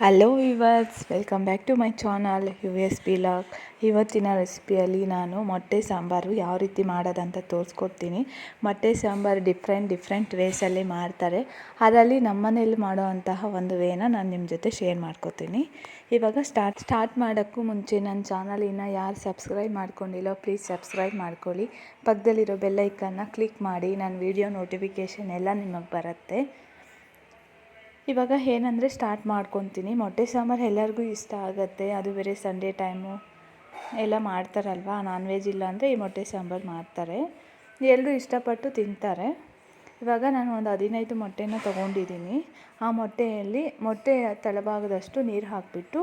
Hello viewers welcome back to my channel U S B log ಇವತ್ತಿನ ರೆಸಿಪಿಯಲ್ಲಿ ನಾನು ಮೊಟ್ಟೆ ಸಾಂಬಾರು ಯಾವ ರೀತಿ ಮಾಡೋದಂತ ತೋರಿಸ್ಕೊಡ್ತೀನಿ. ಮೊಟ್ಟೆ ಸಾಂಬಾರು ಡಿಫ್ರೆಂಟ್ ಡಿಫ್ರೆಂಟ್ ವೇಸಲ್ಲಿ ಮಾಡ್ತಾರೆ. ಅದರಲ್ಲಿ ನಮ್ಮನೇಲಿ ಮಾಡೋವಂತಹ ಒಂದು ವೇನ ನಾನು ನಿಮ್ಮ ಜೊತೆ ಶೇರ್ ಮಾಡ್ಕೋತೀನಿ. ಇವಾಗ ಸ್ಟಾರ್ಟ್ ಸ್ಟಾರ್ಟ್ ಮಾಡೋಕ್ಕೂ ಮುಂಚೆ ನನ್ನ ಚಾನಲ್ ಇನ್ನು ಯಾರು ಸಬ್ಸ್ಕ್ರೈಬ್ ಮಾಡ್ಕೊಂಡಿಲ್ಲೋ ಪ್ಲೀಸ್ ಸಬ್ಸ್ಕ್ರೈಬ್ ಮಾಡ್ಕೊಳ್ಳಿ. ಪಕ್ಕದಲ್ಲಿರೋ ಬೆಲ್ಲೈಕನ್ನ ಕ್ಲಿಕ್ ಮಾಡಿ ನನ್ನ ವೀಡಿಯೋ ನೋಟಿಫಿಕೇಷನ್ ಎಲ್ಲ ನಿಮಗೆ ಬರುತ್ತೆ. ಇವಾಗ ಏನಂದರೆ ಸ್ಟಾರ್ಟ್ ಮಾಡ್ಕೊತೀನಿ. ಮೊಟ್ಟೆ ಸಾಂಬಾರು ಎಲ್ಲರಿಗೂ ಇಷ್ಟ ಆಗುತ್ತೆ. ಅದು ಬೇರೆ ಸಂಡೇ ಟೈಮು ಎಲ್ಲ ಮಾಡ್ತಾರಲ್ವ? ನಾನ್ ವೆಜ್ ಇಲ್ಲ ಅಂದರೆ ಈ ಮೊಟ್ಟೆ ಸಾಂಬಾರು ಮಾಡ್ತಾರೆ. ಎಲ್ಲರೂ ಇಷ್ಟಪಟ್ಟು ತಿಂತಾರೆ. ಇವಾಗ ನಾನು ಒಂದು ಹದಿನೈದು ಮೊಟ್ಟೆನ ತೊಗೊಂಡಿದ್ದೀನಿ. ಆ ಮೊಟ್ಟೆಯಲ್ಲಿ ಮೊಟ್ಟೆ ತಳಭಾಗದಷ್ಟು ನೀರು ಹಾಕಿಬಿಟ್ಟು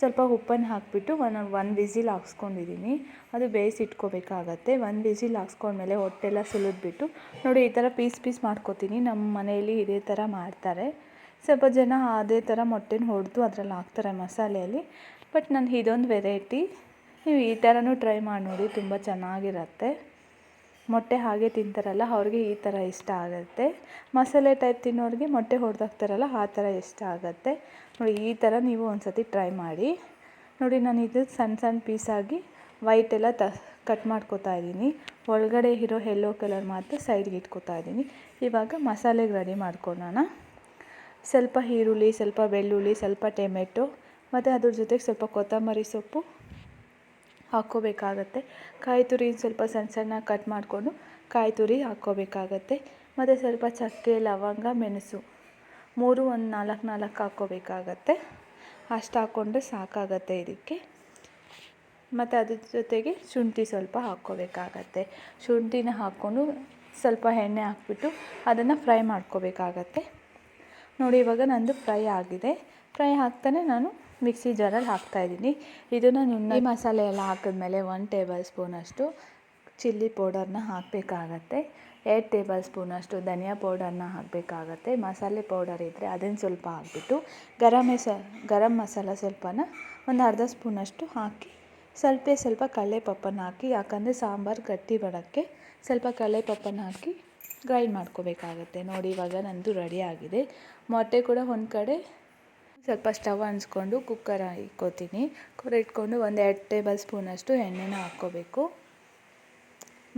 ಸ್ವಲ್ಪ ಉಪ್ಪನ್ನು ಹಾಕಿಬಿಟ್ಟು ಒನ್ ಒನ್ ವಿಸಿಲ್ ಹಾಕ್ಸ್ಕೊಂಡಿದ್ದೀನಿ. ಅದು ಬೇಯಿಸಿಟ್ಕೋಬೇಕಾಗತ್ತೆ ಒಂದು ವಿಸಿಲ್ ಹಾಕ್ಸ್ಕೊಂಡ್ಮೇಲೆ ಹೊಟ್ಟೆಲ್ಲ ಸುಲಿದ್ಬಿಟ್ಟು ನೋಡಿ ಈ ಥರ ಪೀಸ್ ಪೀಸ್ ಮಾಡ್ಕೋತೀನಿ. ನಮ್ಮ ಮನೆಯಲ್ಲಿ ಇದೇ ಥರ ಮಾಡ್ತಾರೆ. ಸ್ವಲ್ಪ ಜನ ಅದೇ ಥರ ಮೊಟ್ಟೆನ ಹೊಡೆದು ಅದರಲ್ಲಿ ಹಾಕ್ತಾರೆ ಮಸಾಲೆಯಲ್ಲಿ. ಬಟ್ ನಾನು ಇದೊಂದು ವೆರೈಟಿ. ನೀವು ಈ ಥರನೂ ಟ್ರೈ ಮಾಡಿ ನೋಡಿ, ತುಂಬ ಚೆನ್ನಾಗಿರತ್ತೆ. ಮೊಟ್ಟೆ ಹಾಗೆ ತಿಂತಾರಲ್ಲ, ಅವ್ರಿಗೆ ಈ ಥರ ಇಷ್ಟ ಆಗುತ್ತೆ. ಮಸಾಲೆ ಟೈಪ್ ತಿನ್ನೋರಿಗೆ ಮೊಟ್ಟೆ ಹೊಡೆದಾಕ್ತಾರಲ್ಲ, ಆ ಥರ ಇಷ್ಟ ಆಗುತ್ತೆ. ನೋಡಿ, ಈ ಥರ ನೀವು ಒಂದು ಸತಿ ಟ್ರೈ ಮಾಡಿ. ನೋಡಿ, ನಾನು ಇದು ಸಣ್ಣ ಸಣ್ಣ ಪೀಸಾಗಿ ವೈಟ್ ಎಲ್ಲ ತ ಕಟ್ ಮಾಡ್ಕೋತಾ ಇದ್ದೀನಿ. ಒಳಗಡೆ ಇರೋ ಯೆಲ್ಲೋ ಕಲರ್ ಮಾತ್ರ ಸೈಡ್ಗೆ ಇಟ್ಕೋತಾ ಇದ್ದೀನಿ. ಇವಾಗ ಮಸಾಲೆಗೆ ರೆಡಿ ಮಾಡ್ಕೊಳ್ಳೋಣ ಸ್ವಲ್ಪ ಈರುಳ್ಳಿ, ಸ್ವಲ್ಪ ಬೆಳ್ಳುಳ್ಳಿ, ಸ್ವಲ್ಪ ಟೊಮೆಟೊ, ಮತ್ತು ಅದ್ರ ಜೊತೆಗೆ ಸ್ವಲ್ಪ ಕೊತ್ತಂಬರಿ ಸೊಪ್ಪು ಹಾಕ್ಕೋಬೇಕಾಗತ್ತೆ. ಕಾಯಿ ತುರಿ ಸ್ವಲ್ಪ ಸಣ್ಣ ಸಣ್ಣ ಕಟ್ ಮಾಡಿಕೊಂಡು ಕಾಯಿ ತುರಿ ಹಾಕ್ಕೋಬೇಕಾಗತ್ತೆ. ಮತ್ತು ಸ್ವಲ್ಪ ಚಕ್ಕೆ, ಲವಂಗ, ಮೆಣಸು ಮೂರು, ಒಂದು ನಾಲ್ಕು ನಾಲ್ಕು ಹಾಕ್ಕೋಬೇಕಾಗತ್ತೆ. ಅಷ್ಟು ಹಾಕ್ಕೊಂಡ್ರೆ ಸಾಕಾಗತ್ತೆ ಇದಕ್ಕೆ. ಮತ್ತು ಅದ್ರ ಜೊತೆಗೆ ಶುಂಠಿ ಸ್ವಲ್ಪ ಹಾಕ್ಕೋಬೇಕಾಗತ್ತೆ. ಶುಂಠಿನ ಹಾಕ್ಕೊಂಡು ಸ್ವಲ್ಪ ಎಣ್ಣೆ ಹಾಕ್ಬಿಟ್ಟು ಅದನ್ನು ಫ್ರೈ ಮಾಡ್ಕೋಬೇಕಾಗತ್ತೆ. ನೋಡಿ ಇವಾಗ ನಂದು ಫ್ರೈ ಆಗಿದೆ. ಫ್ರೈ ಹಾಕ್ತಾನೆ ನಾನು ಮಿಕ್ಸಿ ಜಾರಲ್ಲಿ ಹಾಕ್ತಾಯಿದ್ದೀನಿ ಇದನ್ನು ನುಣ್ಣಗೆ ಮಸಾಲೆ ಎಲ್ಲ ಹಾಕಿದ್ಮೇಲೆ ಒನ್ ಟೇಬಲ್ ಸ್ಪೂನಷ್ಟು ಚಿಲ್ಲಿ ಪೌಡರ್ನ ಹಾಕಬೇಕಾಗತ್ತೆ. ಎರಡು ಟೇಬಲ್ ಸ್ಪೂನಷ್ಟು ಧನಿಯಾ ಪೌಡರ್ನ ಹಾಕಬೇಕಾಗತ್ತೆ. ಮಸಾಲೆ ಪೌಡರ್ ಇದ್ದರೆ ಅದನ್ನು ಸ್ವಲ್ಪ ಹಾಕ್ಬಿಟ್ಟು ಗರಂ ಮಸ ಗರಂ ಮಸಾಲ ಸ್ವಲ್ಪನ ಒಂದು ಅರ್ಧ ಸ್ಪೂನಷ್ಟು ಹಾಕಿ ಸ್ವಲ್ಪ ಸ್ವಲ್ಪ ಪಪ್ಪನ ಹಾಕಿ, ಯಾಕಂದರೆ ಸಾಂಬಾರು ಗಟ್ಟಿ ಬರೋಕ್ಕೆ ಸ್ವಲ್ಪ ಕಡಲೆಪಪ್ಪನ್ನು ಹಾಕಿ ಗ್ರೈಂಡ್ ಮಾಡ್ಕೋಬೇಕಾಗತ್ತೆ. ನೋಡಿ ಇವಾಗ ನಂದು ರೆಡಿ ಆಗಿದೆ. ಮೊಟ್ಟೆ ಕೂಡ ಒಂದು ಕಡೆ ಸ್ವಲ್ಪ ಸ್ಟವ್ ಆನ್ಸ್ಕೊಂಡು ಕುಕ್ಕರ್ ಇಟ್ಕೋತೀನಿ ಕುಕ್ಕರ್ ಇಟ್ಕೊಂಡು ಒಂದು ಎರಡು ಟೇಬಲ್ ಸ್ಪೂನಷ್ಟು ಎಣ್ಣೆನ ಹಾಕ್ಕೋಬೇಕು.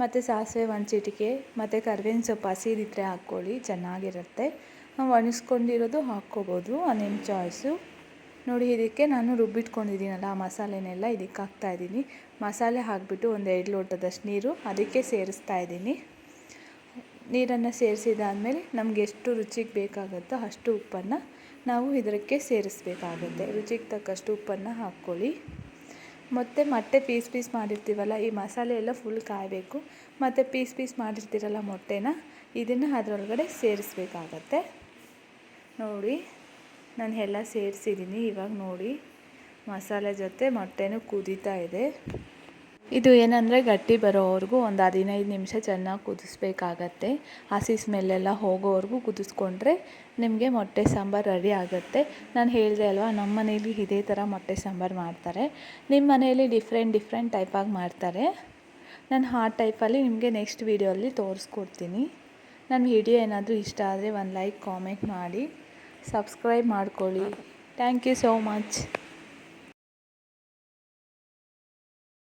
ಮತ್ತು ಸಾಸಿವೆ ಒಂದು ಚಿಟಿಕೆ, ಮತ್ತು ಕರ್ಬೇವಿನ ಸೊಪ್ಪು ಹಸಿದಿದ್ರೆ ಹಾಕ್ಕೊಳ್ಳಿ, ಚೆನ್ನಾಗಿರುತ್ತೆ. ನಾವು ಒಣಗಿಸ್ಕೊಂಡಿರೋದು ಹಾಕ್ಕೋಬೋದು ನಿಮ್ಮ ಚಾಯ್ಸು. ನೋಡಿ, ಇದಕ್ಕೆ ನಾನು ರುಬ್ಬಿಟ್ಕೊಂಡಿದ್ದೀನಲ್ಲ ಆ ಮಸಾಲೆನೆಲ್ಲ, ಇದಕ್ಕೆ ಹಾಕ್ತಾಯಿದ್ದೀನಿ ಮಸಾಲೆ ಹಾಕಿಬಿಟ್ಟು ಒಂದು ಎರಡು ಲೋಟದಷ್ಟು ನೀರು ಅದಕ್ಕೆ ಸೇರಿಸ್ತಾ ಇದ್ದೀನಿ. ನೀರನ್ನು ಸೇರಿಸಿದಾದ್ಮೇಲೆ ನಮಗೆ ಎಷ್ಟು ರುಚಿಗೆ ಬೇಕಾಗುತ್ತೋ ಅಷ್ಟು ಉಪ್ಪನ್ನು ನಾವು ಇದಕ್ಕೆ ಸೇರಿಸಬೇಕಾಗುತ್ತೆ. ರುಚಿಗೆ ತಕ್ಕಷ್ಟು ಉಪ್ಪನ್ನು ಹಾಕ್ಕೊಳ್ಳಿ. ಮತ್ತು ಮೊಟ್ಟೆ ಪೀಸ್ ಪೀಸ್ ಮಾಡಿರ್ತೀವಲ್ಲ, ಈ ಮಸಾಲೆ ಎಲ್ಲ ಫುಲ್ ಕಾಯಬೇಕು. ಮತ್ತು ಪೀಸ್ ಪೀಸ್ ಮಾಡಿರ್ತೀರಲ್ಲ ಮೊಟ್ಟೆನ, ಇದನ್ನು ಅದರೊಳಗಡೆ ಸೇರಿಸ್ಬೇಕಾಗತ್ತೆ. ನೋಡಿ, ನಾನು ಎಲ್ಲ ಸೇರಿಸಿದ್ದೀನಿ. ಇವಾಗ ನೋಡಿ, ಮಸಾಲೆ ಜೊತೆ ಮೊಟ್ಟೆನೂ ಕುದೀತಾ ಇದೆ. ಇದು ಏನಂದರೆ ಗಟ್ಟಿ ಬರೋವರೆಗೂ ಒಂದು ಹದಿನೈದು ನಿಮಿಷ ಚೆನ್ನಾಗಿ ಕುದಿಸ್ಬೇಕಾಗತ್ತೆ. ಹಸಿ ಸ್ಮೆಲ್ಲೆಲ್ಲ ಹೋಗೋವರೆಗೂ ಕುದಿಸ್ಕೊಂಡ್ರೆ ನಿಮಗೆ ಮೊಟ್ಟೆ ಸಾಂಬಾರು ರೆಡಿ ಆಗುತ್ತೆ. ನಾನು ಹೇಳಿದೆ ಅಲ್ವಾ ನಮ್ಮ ಮನೇಲಿ ಇದೇ ಥರ ಮೊಟ್ಟೆ ಸಾಂಬಾರು ಮಾಡ್ತಾರೆ. ನಿಮ್ಮ ಮನೆಯಲ್ಲಿ ಡಿಫ್ರೆಂಟ್ ಡಿಫ್ರೆಂಟ್ ಟೈಪಾಗಿ ಮಾಡ್ತಾರೆ. ನಾನು ಹಾ ಟೈಪಲ್ಲಿ ನಿಮಗೆ ನೆಕ್ಸ್ಟ್ ವೀಡಿಯೋಲ್ಲಿ ತೋರಿಸ್ಕೊಡ್ತೀನಿ. ನನ್ನ ವಿಡಿಯೋ ಏನಾದರೂ ಇಷ್ಟ ಆದರೆ ಒಂದು ಲೈಕ್ ಕಾಮೆಂಟ್ ಮಾಡಿ. ಸಬ್ಸ್ಕ್ರೈಬ್ ಮಾಡ್ಕೊಳ್ಳಿ. Thank you so much